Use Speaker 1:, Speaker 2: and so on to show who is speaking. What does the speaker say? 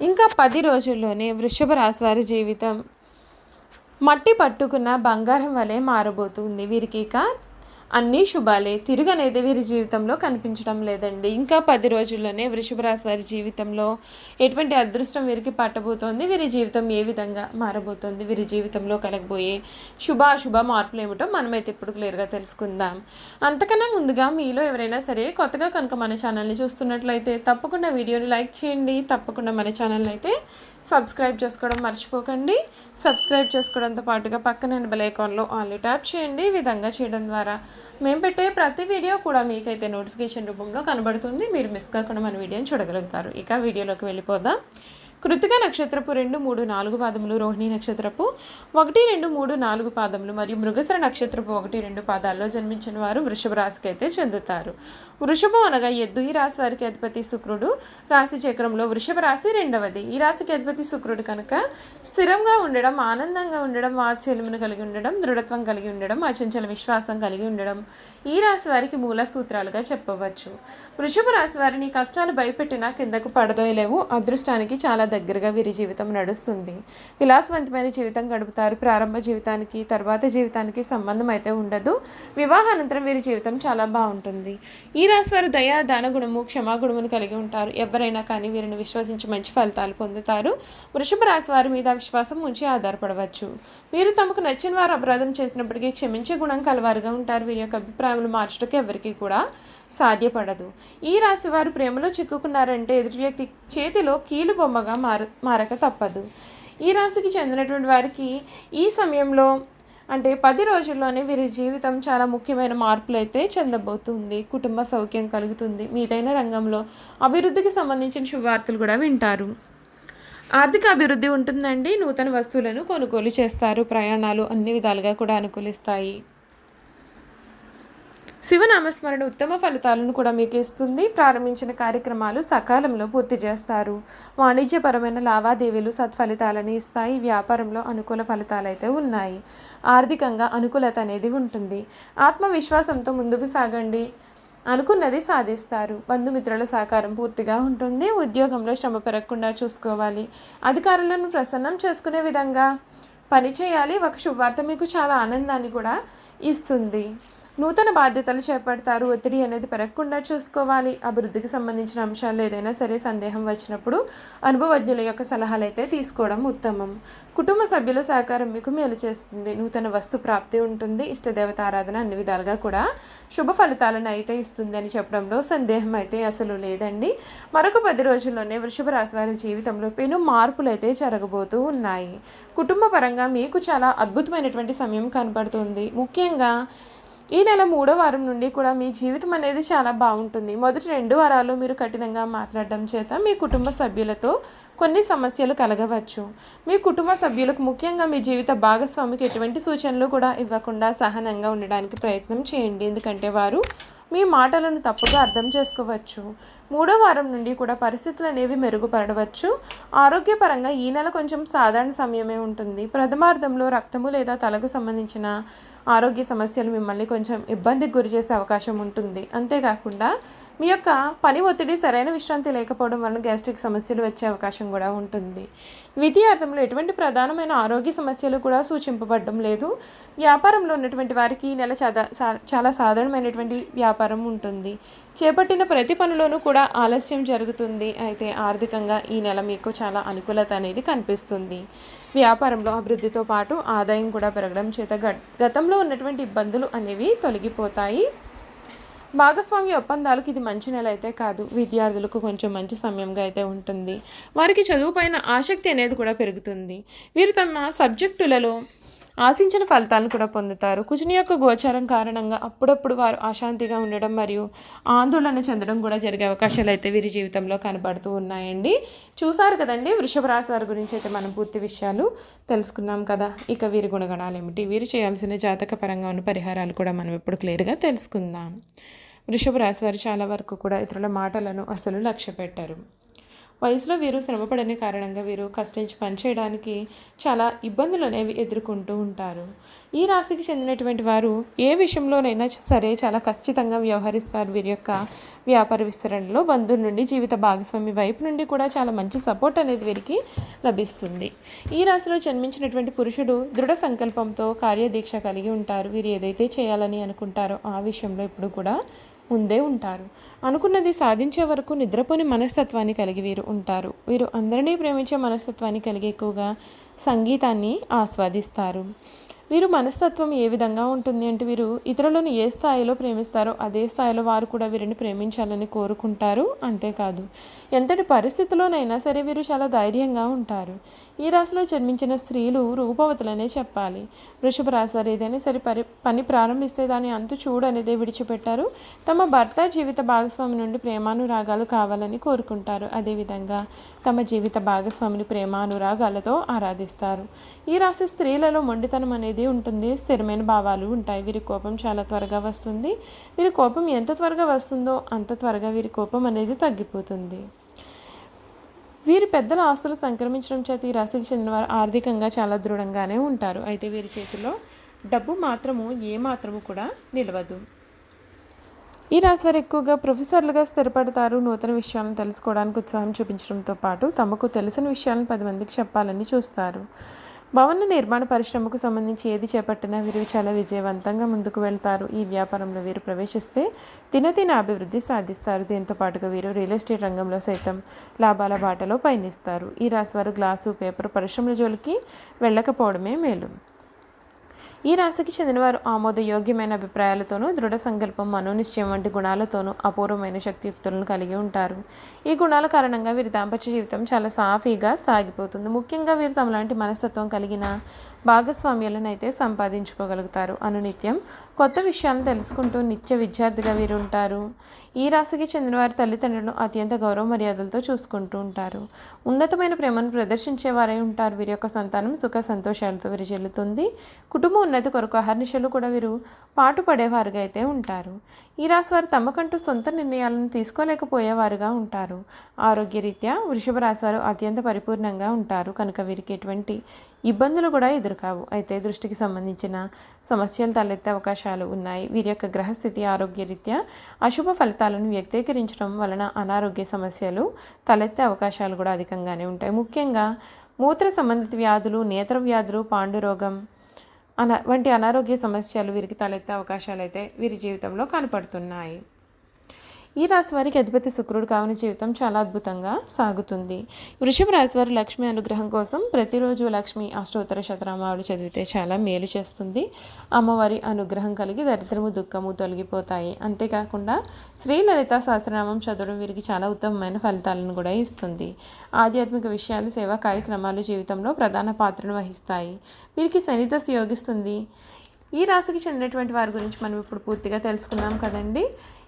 Speaker 1: ఇంకా పది రోజుల్లోనే వృషభ రాశి వారి జీవితం మట్టి పట్టుకున్న బంగారం వలె మారబోతుంది. వీరికి ఇక అన్నీ శుభాలే తిరుగనేది వీరి జీవితంలో కనిపించడం లేదండి. ఇంకా పది రోజుల్లోనే వృషభ రాశి వారి జీవితంలో ఎటువంటి అదృష్టం వీరికి పట్టబోతోంది? వీరి జీవితం ఏ విధంగా మారబోతోంది? వీరి జీవితంలో కలగబోయే శుభ అశుభ మార్పులు ఏమిటో మనమైతే ఇప్పుడు క్లియర్గా తెలుసుకుందాం. అంతకన్నా ముందుగా మీలో ఎవరైనా సరే కొత్తగా కనుక మన ఛానల్ని చూస్తున్నట్లయితే తప్పకుండా వీడియోని లైక్ చేయండి. తప్పకుండా మన ఛానల్ని అయితే సబ్స్క్రైబ్ చేసుకోవడం మర్చిపోకండి. సబ్స్క్రైబ్ చేసుకోవడంతో పాటుగా పక్కన బెల్ ఐకాన్లో ఆన్లీ ట్యాప్ చేయండి. ఈ విధంగా చేయడం ద్వారా మేము పెట్టే ప్రతి వీడియో కూడా మీకైతే నోటిఫికేషన్ రూపంలో కనబడుతుంది. మీరు మిస్ కాకుండా మన వీడియోని చూడగలుగుతారు. ఇక వీడియోలోకి వెళ్ళిపోదాం. కృతిక నక్షత్రపు రెండు మూడు నాలుగు పాదములు రోహిణి నక్షత్రపు ఒకటి రెండు మూడు నాలుగు పాదములు మరియు మృగసర నక్షత్రపు ఒకటి రెండు పాదాల్లో జన్మించిన వారు వృషభ రాశికి అయితే చెందుతారు. వృషభం అనగా ఎద్దు. ఈ రాశి వారికి అధిపతి శుక్రుడు. రాశి చక్రంలో వృషభ రాశి రెండవది. ఈ రాశికి అధిపతి శుక్రుడు కనుక స్థిరంగా ఉండడం ఆనందంగా ఉండడం వాత్సల్యమును కలిగి ఉండడం దృఢత్వం కలిగి ఉండడం అచంచల విశ్వాసం కలిగి ఉండడం ఈ రాశి వారికి మూల సూత్రాలుగా చెప్పవచ్చు. వృషభ రాశి వారిని కష్టాలు భయపెట్టినా కిందకు పడదోయలేవు. అదృష్టానికి చాలా దగ్గరగా వీరి జీవితం నడుస్తుంది. విలాసవంతమైన జీవితం గడుపుతారు. ప్రారంభ జీవితానికి తర్వాత జీవితానికి సంబంధం అయితే ఉండదు. వివాహానంతరం వీరి జీవితం చాలా బాగుంటుంది. ఈ రాశి వారు దయా దాన గుణము క్షమాగుణమును కలిగి ఉంటారు. ఎవరైనా కానీ వీరిని విశ్వసించి మంచి ఫలితాలు పొందుతారు. వృషభ రాశి వారి మీద విశ్వాసం ఉంచి ఆధారపడవచ్చు. వీరు తమకు నచ్చిన వారు అపరాధం చేసినప్పటికీ క్షమించే గుణం కలవారుగా ఉంటారు. వీరి యొక్క అభిప్రాయములు మార్చడానికి ఎవరికి కూడా సాధ్యపడదు. ఈ రాశి వారు ప్రేమలో చిక్కుకున్నారంటే ఎదుటి వ్యక్తి చేతిలో కీలు బొమ్మగా మారు మారక తప్పదు. ఈ రాశికి చెందినటువంటి వారికి ఈ సమయంలో అంటే పది రోజుల్లోనే వీరి జీవితం చాలా ముఖ్యమైన మార్పులు అయితే చెందబోతుంది. కుటుంబ సౌఖ్యం కలుగుతుంది. మీదైన రంగంలో అభివృద్ధికి సంబంధించిన శుభవార్తలు కూడా వింటారు. ఆర్థిక అభివృద్ధి ఉంటుందండి. నూతన వస్తువులను కొనుగోలు చేస్తారు. ప్రయాణాలు అన్ని విధాలుగా కూడా అనుకూలిస్తాయి. శివనామస్మరణ ఉత్తమ ఫలితాలను కూడా మీకు ఇస్తుంది. ప్రారంభించిన కార్యక్రమాలు సకాలంలో పూర్తి చేస్తారు. వాణిజ్యపరమైన లావాదేవీలు సత్ఫలితాలను ఇస్తాయి. వ్యాపారంలో అనుకూల ఫలితాలు అయితే ఉన్నాయి. ఆర్థికంగా అనుకూలత అనేది ఉంటుంది. ఆత్మవిశ్వాసంతో ముందుకు సాగండి. అనుకున్నది సాధిస్తారు. బంధుమిత్రుల సహకారం పూర్తిగా ఉంటుంది. ఉద్యోగంలో శ్రమ పెరగకుండా చూసుకోవాలి. అధికారులను ప్రసన్నం చేసుకునే విధంగా పనిచేయాలి ఒక శుభవార్త మీకు చాలా ఆనందాన్ని కూడా ఇస్తుంది. నూతన బాధ్యతలు చేపడతారు. ఒత్తిడి అనేది పెరగకుండా చూసుకోవాలి. అభివృద్ధికి సంబంధించిన అంశాలు ఏదైనా సరే సందేహం వచ్చినప్పుడు అనుభవజ్ఞుల యొక్క సలహాలు అయితే తీసుకోవడం ఉత్తమం. కుటుంబ సభ్యుల సహకారం మీకు మేలు చేస్తుంది. నూతన వస్తు ప్రాప్తి ఉంటుంది. ఇష్టదేవత ఆరాధన అన్ని విధాలుగా కూడా శుభ ఫలితాలను అయితే ఇస్తుంది అని చెప్పడంలో సందేహం అయితే అసలు లేదండి. మరొక పది రోజుల్లోనే వృషభ రాశి వారి జీవితంలో పెను మార్పులు అయితే జరగబోతూ ఉన్నాయి. కుటుంబ పరంగా మీకు చాలా అద్భుతమైనటువంటి సమయం కనబడుతుంది ముఖ్యంగా ఈ నెల మూడో వారం నుండి కూడా మీ జీవితం అనేది చాలా బాగుంటుంది. మొదటి రెండు వారాలు మీరు కఠినంగా మాట్లాడడం చేత మీ కుటుంబ సభ్యులతో కొన్ని సమస్యలు కలగవచ్చు. మీ కుటుంబ సభ్యులకు ముఖ్యంగా మీ జీవిత భాగస్వామికి ఎటువంటి సూచనలు కూడా ఇవ్వకుండా సహనంగా ఉండడానికి ప్రయత్నం చేయండి. ఎందుకంటే వారు మీ మాటలను తప్పుగా అర్థం చేసుకోవచ్చు. మూడో వారం నుండి కూడా పరిస్థితులు అనేవి మెరుగుపడవచ్చు. ఆరోగ్యపరంగా ఈ నెల కొంచెం సాధారణ సమయమే ఉంటుంది. ప్రథమార్థంలో రక్తము లేదా తలకు సంబంధించిన ఆరోగ్య సమస్యలు మిమ్మల్ని కొంచెం ఇబ్బందికి గురి చేసే అవకాశం ఉంటుంది. అంతేకాకుండా మీ యొక్క పని ఒత్తిడి సరైన విశ్రాంతి లేకపోవడం వలన గ్యాస్ట్రిక్ సమస్యలు వచ్చే అవకాశం కూడా ఉంటుంది. ద్వితీయార్థంలో ఎటువంటి ప్రధానమైన ఆరోగ్య సమస్యలు కూడా సూచింపబడడం లేదు. వ్యాపారంలో ఉన్నటువంటి వారికి ఈ నెల చాలా సాధారణమైనటువంటి వ్యాపారం ఉంటుంది. చేపట్టిన ప్రతి పనిలోనూ కూడా ఆలస్యం జరుగుతుంది. అయితే ఆర్థికంగా ఈ నెల మీకు చాలా అనుకూలత అనేది కనిపిస్తుంది. వ్యాపారంలో అభివృద్ధితో పాటు ఆదాయం కూడా పెరగడం చేత గతంలో ఉన్నటువంటి ఇబ్బందులు అనేవి తొలగిపోతాయి. భాగస్వామ్య ఒప్పందాలకు ఇది మంచి నెల అయితే కాదు. విద్యార్థులకు కొంచెం మంచి సమయంగా అయితే ఉంటుంది. వారికి చదువు పైన ఆసక్తి అనేది కూడా పెరుగుతుంది. వీరు తమ సబ్జెక్టులలో ఆశించిన ఫలితాలను కూడా పొందుతారు. కుజుని యొక్క గోచారం కారణంగా అప్పుడప్పుడు వారు అశాంతిగా ఉండడం మరియు ఆందోళన చెందడం కూడా జరిగే అవకాశాలు అయితే వీరి జీవితంలో కనబడుతూ ఉన్నాయండి. చూసారు కదండి? వృషభ రాశి వారి గురించి అయితే మనం పూర్తి విషయాలు తెలుసుకున్నాం కదా. ఇక వీరి గుణగణాలు ఏమిటి? వీరు చేయాల్సిన జాతక పరంగా ఉన్న పరిహారాలు కూడా మనం ఇప్పుడు క్లియర్గా తెలుసుకుందాం. వృషభ రాశి వారు చాలా వరకు కూడా ఇతరుల మాటలను అసలు లక్ష్య పెట్టారు వయసులో వీరు శ్రమపడని కారణంగా వీరు కష్టించి పనిచేయడానికి చాలా ఇబ్బందులు అనేవి ఎదుర్కొంటూ ఉంటారు. ఈ రాశికి చెందినటువంటి వారు ఏ విషయంలోనైనా సరే చాలా ఖచ్చితంగా వ్యవహరిస్తారు. వీరి యొక్క వ్యాపార విస్తరణలో బంధువుల నుండి జీవిత భాగస్వామి వైపు నుండి కూడా చాలా మంచి సపోర్ట్ అనేది వీరికి లభిస్తుంది. ఈ రాశిలో జన్మించినటువంటి పురుషుడు దృఢ సంకల్పంతో కార్యదీక్ష కలిగి ఉంటారు. వీరు ఏదైతే చేయాలని అనుకుంటారో ఆ విషయంలో ఇప్పుడు కూడా ముందే ఉంటారు. అనుకున్నది సాధించే వరకు నిద్రపోని మనస్తత్వాన్ని కలిగి వీరు ఉంటారు. వీరు అందరినీ ప్రేమించే మనస్తత్వాన్ని కలిగి ఎక్కువగా సంగీతాన్ని ఆస్వాదిస్తారు. వీరు మనస్తత్వం ఏ విధంగా ఉంటుంది అంటే వీరు ఇతరులను ఏ స్థాయిలో ప్రేమిస్తారో అదే స్థాయిలో వారు కూడా వీరిని ప్రేమించాలని కోరుకుంటారు అంతేకాదు. ఎంతటి పరిస్థితిలోనైనా సరే వీరు చాలా ధైర్యంగా ఉంటారు. ఈ రాశిలో జన్మించిన స్త్రీలు రూపవతులనే చెప్పాలి. వృషభ రాశి వారు ఏదైనా సరే పరి పని ప్రారంభిస్తే దాని అంతు చూడనేదే విడిచిపెట్టారు. తమ భర్త జీవిత భాగస్వామి నుండి ప్రేమానురాగాలు కావాలని కోరుకుంటారు. అదేవిధంగా తమ జీవిత భాగస్వామిని ప్రేమానురాగాలతో ఆరాధిస్తారు. ఈ రాశి స్త్రీలలో మొండితనం అనేది ఉంటుంది. స్థిరమైన భావాలు ఉంటాయి. వీరి కోపం చాలా త్వరగా వస్తుంది. వీరి కోపం ఎంత త్వరగా వస్తుందో అంత త్వరగా వీరి కోపం అనేది తగ్గిపోతుంది. వీరి పెద్దల ఆస్తులు సంక్రమించడం చేత ఈ రాశికి చెందినవారు ఆర్థికంగా చాలా దృఢంగానే ఉంటారు. అయితే వీరి చేతిలో డబ్బు మాత్రము ఏ మాత్రము కూడా నిలవదు. ఈ రాశి వారు ఎక్కువగా ప్రొఫెసర్లుగా స్థిరపడతారు. నూతన విషయాలను తెలుసుకోవడానికి ఉత్సాహం చూపించడంతో పాటు తమకు తెలిసిన విషయాలను పది మందికి చెప్పాలని చూస్తారు. భవన నిర్మాణ పరిశ్రమకు సంబంధించి ఏది చేపట్టినా వీరు చాలా విజయవంతంగా ముందుకు వెళ్తారు. ఈ వ్యాపారంలో వీరు ప్రవేశిస్తే దినదిన అభివృద్ధి సాధిస్తారు. దీంతో పాటుగా వీరు రియల్ ఎస్టేట్ రంగంలో సైతం లాభాల బాటలో పయనిస్తారు. ఈ రాశి వారు గ్లాసు పేపర్ పరిశ్రమల జోలికి వెళ్ళకపోవడమే మేలు. ఈ రాశికి చెందినవారు ఆమోదయోగ్యమైన అభిప్రాయాలతోనూ దృఢ సంకల్పం మనోనిశ్చయం వంటి గుణాలతోనూ అపూర్వమైన శక్తియుక్తులను కలిగి ఉంటారు. ఈ గుణాల కారణంగా వీరి దాంపత్య జీవితం చాలా సాఫీగా సాగిపోతుంది. ముఖ్యంగా వీరు తమలాంటి మనస్తత్వం కలిగిన భాగస్వామ్యాలను అయితే సంపాదించుకోగలుగుతారు. అనునిత్యం కొత్త విషయాలను తెలుసుకుంటూ నిత్య విద్యార్థిగా వీరు ఉంటారు. ఈ రాశికి చెందిన వారి తల్లిదండ్రులను అత్యంత గౌరవ మర్యాదలతో చూసుకుంటూ ఉంటారు. ఉన్నతమైన ప్రేమను ప్రదర్శించే వారై ఉంటారు. వీరి యొక్క సంతానం సుఖ సంతోషాలతో విరిచెల్లుతుంది కుటుంబం ఉన్నతి కొరకు అహర్నిశలు కూడా వీరు పాటుపడేవారుగా అయితే ఉంటారు. ఈ రాశి వారు తమకంటూ సొంత నిర్ణయాలను తీసుకోలేకపోయేవారుగా ఉంటారు. ఆరోగ్యరీత్యా వృషభ రాశి వారు అత్యంత పరిపూర్ణంగా ఉంటారు. కనుక వీరికి ఎటువంటి ఇబ్బందులు కూడా ఎదురుకావు. అయితే దృష్టికి సంబంధించిన సమస్యలు తలెత్తే అవకాశాలు ఉన్నాయి. వీరి యొక్క గ్రహస్థితి ఆరోగ్యరీత్యా అశుభ ఫలితాలను వ్యక్తీకరించడం వలన అనారోగ్య సమస్యలు తలెత్తే అవకాశాలు కూడా అధికంగానే ఉంటాయి. ముఖ్యంగా మూత్ర సంబంధిత వ్యాధులు నేత్ర వ్యాధులు పాండురోగం అన వంటి అనారోగ్య సమస్యలు వీరికి తలెత్తే అవకాశాలు అయితే వీరి జీవితంలో కనపడుతున్నాయి. ఈ రాశి వారికి అధిపతి శుక్రుడు కావున జీవితం చాలా అద్భుతంగా సాగుతుంది. వృషభ రాశి వారి లక్ష్మి అనుగ్రహం కోసం ప్రతిరోజు లక్ష్మి అష్టోత్తర శతనామావళి చదివితే చాలా మేలు చేస్తుంది. అమ్మవారి అనుగ్రహం కలిగి దరిద్రము దుఃఖము తొలగిపోతాయి. అంతేకాకుండా శ్రీ లలిత సహస్రనామం చదవడం వీరికి చాలా ఉత్తమమైన ఫలితాలను కూడా ఇస్తుంది. ఆధ్యాత్మిక విషయాలు సేవా కార్యక్రమాలు జీవితంలో ప్రధాన పాత్రను వహిస్తాయి. వీరికి శనిదశ యోగిస్తుంది. ఈ రాశికి చెందినటువంటి వారి గురించి మనం ఇప్పుడు పూర్తిగా తెలుసుకున్నాం కదండి.